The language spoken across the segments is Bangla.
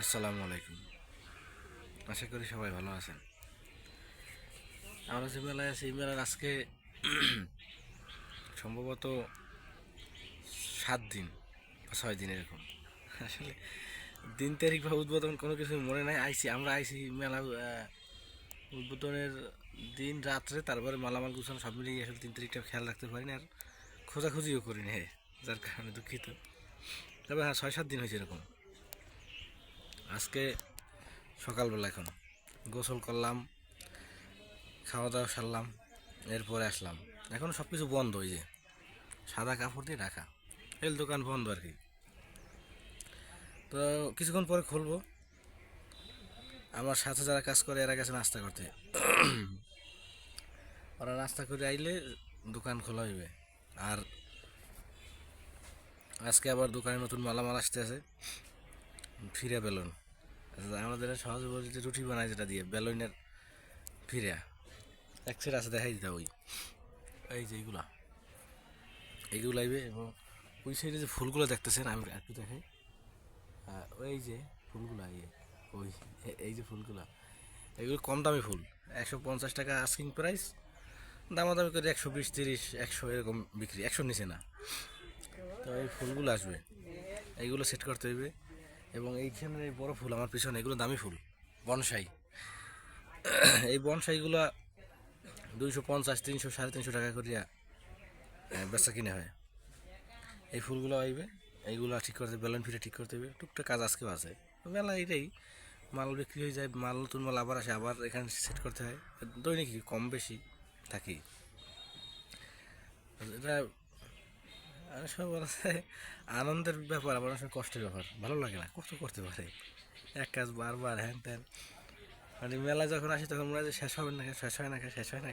আসসালামু আলাইকুম। আশা করি সবাই ভালো আছেন। আমরা যে মেলায় আছি, এই মেলার আজকে সম্ভবত সাত দিন বা ছয় দিন এরকম। আসলে দিন তারিখ বা উদ্বোধন কোনো কিছু মনে নাই। আইসি আমরা আইসি মেলা উদ্বোধনের দিন, রাত্রে, তারপরে মালামাল গুছানো সব মিলিয়ে আসলে তিন তারিখটা খেয়াল রাখতে পারি না আর খোঁজাখুঁজিও করি না যার কারণে দুঃখিত। তবে হ্যাঁ ছয় সাত দিন হয়েছে এরকম। আজকে সকালবেলা এখন গোসল করলাম খাওয়া দাওয়া সারলাম এরপরে আসলাম। এখন সব কিছু বন্ধ ওই যে সাদা কাপড় দিয়ে রাখা এল দোকান বন্ধ আর কি। তো কিছুক্ষণ পরে খুলবো। আমার সাথে যারা কাজ করে এরা গেছে নাস্তা করতে। ওরা নাস্তা করে আইলে দোকান খোলা হইবে। আর আজকে আবার দোকানে নতুন মালামাল আসতে আছে ফিরে আচ্ছা, আমাদের সহজে বলি যে রুটি বানায় যেটা দিয়ে, বেলুনের ফিরে। এক সেট আছে, দেখাই দিতে ওই। এই যে এইগুলা। এইগুলো আইবে এবং ওই সাইডে যে ফুলগুলো দেখতেছেন, আমি একটু দেখাই। ওই যে ফুলগুলো ইয়ে ওই, এই যে ফুলগুলো। এগুলো কম দামি ফুল, একশো পঞ্চাশ টাকা আস্কিং প্রাইস দামাদামি করে একশো বিশ, তিরিশ, একশো এরকম বিক্রি, একশোর নিচে না। তো এই ফুলগুলো আসবে। এইগুলো সেট করতে হইবে। এবং এইখানে এই বড় ফুল, আমার পিছনে এগুলো দামি ফুল, বনসাই। এই বনসাইগুলো দুইশো পঞ্চাশ, তিনশো, সাড়ে তিনশো টাকা করিয়া বেচা কিনে হয়। এই ফুলগুলো আইবে, এইগুলো ঠিক করতে বেলুন ফিরে ঠিক করতে হবে টুকটাক কাজ আজকেও আছে। মেলা এটাই মাল বিক্রি হয়ে যায়, মাল, নতুন মাল আবার আসে, আবার এখানে সেট করতে হয়। দৈনিক কম বেশি থাকি। এটা অনেক সময় বলা যায় আনন্দের ব্যাপার, আবার অনেক কষ্টের ব্যাপার। ভালো লাগে না, কষ্ট করতে পারে। এক কাজ বারবার, হ্যান ত্যান। মানে মেলা যখন আসি তখন মনে হয় শেষ হবে না, শেষ হয় না, শেষ হয় না।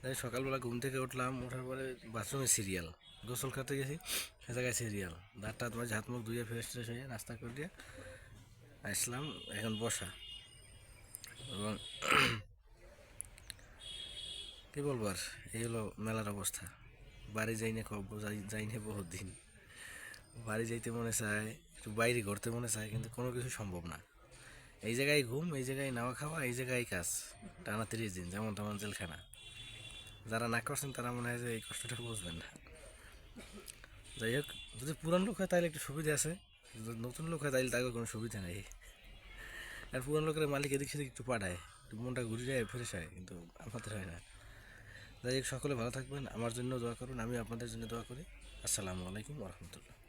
তাই সকালবেলা ঘুম থেকে উঠলাম, ওঠার পরে বাথরুমে সিরিয়াল। গোসল করতে গেছি, সে জায়গায় সিরিয়াল। দাঁতটা তোমার হাত মুখ ধুয়ে ফ্রেশ ট্রেশ হয়ে নাস্তা করে দিয়ে আসলাম, এখন বসা। এবং কি বলব আর এই হলো মেলার অবস্থা। বাড়ি যাই না কব, যাই না বহুত দিন। বাড়ি যাইতে মনে চায়, একটু বাইরে ঘুরতে মনে চায়, কিন্তু কোনো কিছু সম্ভব না। এই জায়গায় ঘুম, এই জায়গায় নাওয়া খাওয়া, এই জায়গায় কাজ, টানা তিরিশ দিন, যেমন তেমন জেলখানা। যারা না করছেন, তারা মনে হয় যে এই কষ্টটা বুঝবেন না। যাই হোক, যদি পুরান লোক হয়, তাহলে একটু সুবিধা আছে। যদি নতুন লোক হয়, তাহলে তাকে কোনো সুবিধা নেই। আর পুরান লোকের মালিক এদিক সেদিক একটু পাঠায়, একটু মনটা ঘুরে যায় ফ্রেশ হয়, কিন্তু আমাদের হয় না। যাই সকলে ভালো থাকবেন। আমার জন্য দোয়া করুন আমি আপনাদের জন্য দোয়া করি। আসসালামু আলাইকুম রহমতুল্লাহ।